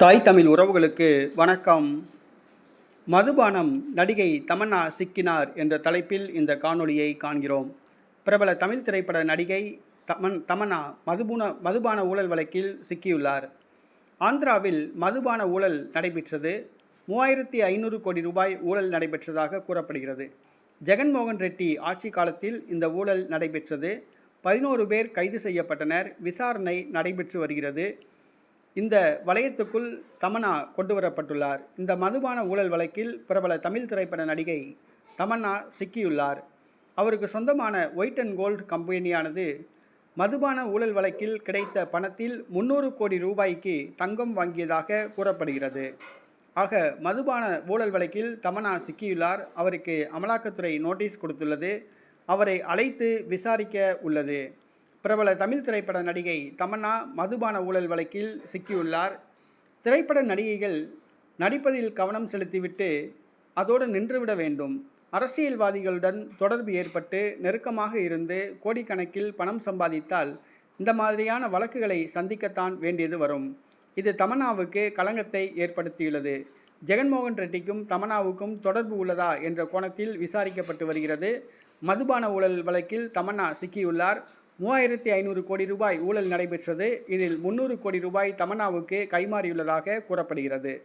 தாய் தமிழ் உறவுகளுக்கு வணக்கம். மதுபானம் நடிகை தமன்னா சிக்கினார் என்ற தலைப்பில் இந்த காணொளியை காண்கிறோம். பிரபல தமிழ் திரைப்பட நடிகை தமன் தமன்னா மதுபுன மதுபான ஊழல் வழக்கில் சிக்கியுள்ளார். ஆந்திராவில் மதுபான ஊழல் நடைபெற்றது. மூவாயிரத்தி ஐநூறு கோடி ரூபாய் ஊழல் நடைபெற்றதாக கூறப்படுகிறது. ஜெகன்மோகன் ரெட்டி ஆட்சி காலத்தில் இந்த ஊழல் நடைபெற்றது. பதினோரு பேர் கைது செய்யப்பட்டனர். விசாரணை நடைபெற்று வருகிறது. இந்த வலயத்துக்குள் தமன்னா கொண்டு வரப்பட்டுள்ளார் இந்த மதுபான ஊழல் வழக்கில் பிரபல தமிழ் திரைப்பட நடிகை தமன்னா சிக்கியுள்ளார். அவருக்கு சொந்தமான ஒயிட் அண்ட் கோல்டு கம்பெனியானது மதுபான ஊழல் வழக்கில் கிடைத்த பணத்தில் முன்னூறு கோடி ரூபாய்க்கு தங்கம் வாங்கியதாக கூறப்படுகிறது. ஆக மதுபான ஊழல் வழக்கில் தமன்னா சிக்கியுள்ளார். அவருக்கு அமலாக்கத்துறை நோட்டீஸ் கொடுத்துள்ளது. அவரை அழைத்து விசாரிக்க உள்ளது. பிரபல தமிழ் திரைப்பட நடிகை தமன்னா மதுபான ஊழல் வழக்கில் சிக்கியுள்ளார். திரைப்பட நடிகைகள் நடிப்பதில் கவனம் செலுத்திவிட்டு அதோடு நின்றுவிட வேண்டும். அரசியல்வாதிகளுடன் தொடர்பு ஏற்பட்டு நெருக்கமாக இருந்து கோடிக்கணக்கில் பணம் சம்பாதித்தால் இந்த மாதிரியான வழக்குகளை சந்திக்கத்தான் வேண்டியது வரும். இது தமன்னாவுக்கு களங்கத்தை ஏற்படுத்தியுள்ளது. ஜெகன்மோகன் ரெட்டிக்கும் தமன்னாவுக்கும் தொடர்பு உள்ளதா என்ற கோணத்தில் விசாரிக்கப்பட்டு வருகிறது. மதுபான ஊழல் வழக்கில் தமன்னா சிக்கியுள்ளார். மூவாயிரத்தி ஐநூறு கோடி ரூபாய் ஊழல் நடைபெற்றது. இதில் முந்நூறு கோடி ரூபாய் தமன்னாவுக்கு கைமாறியுள்ளதாக கூறப்படுகிறது.